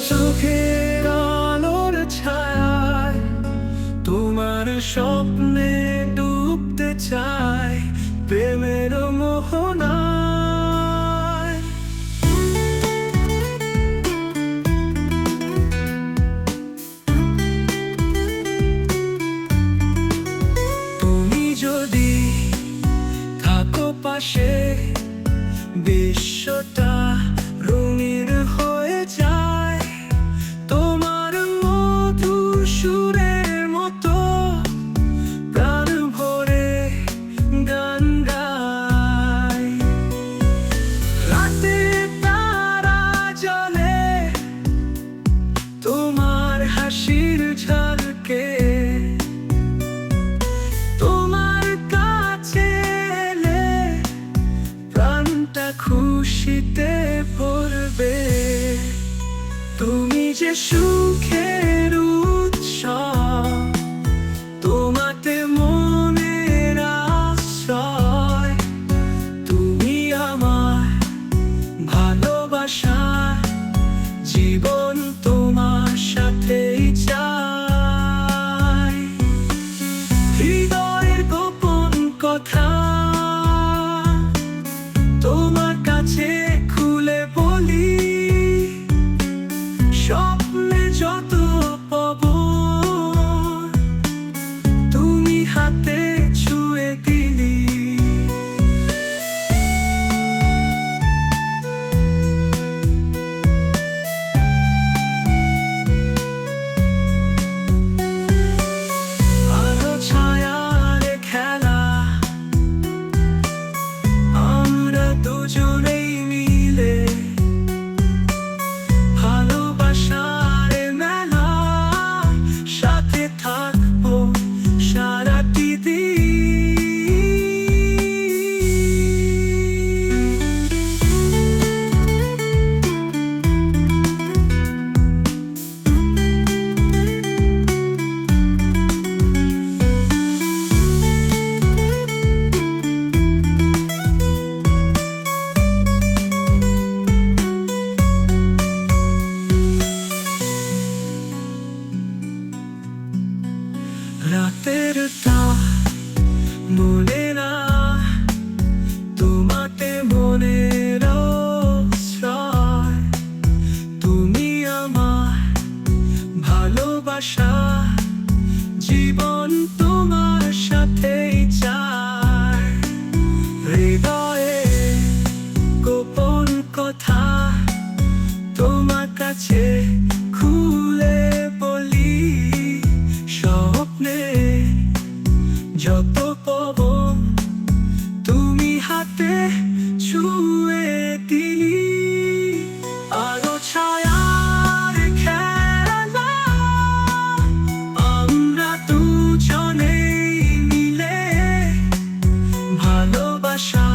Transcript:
চোখের আলোর ছায় তোমার স্বপ্নে ডুবতে চাই প্রেমের মোহনা যদি থাকো পাশে বিশ্বটা খুশিতে পড়বে তুমি যে সুখের উৎসব তোমার কাছে রাতের তা না। তোমাকে তুমি আমার ভালোবাসা জীবন shine.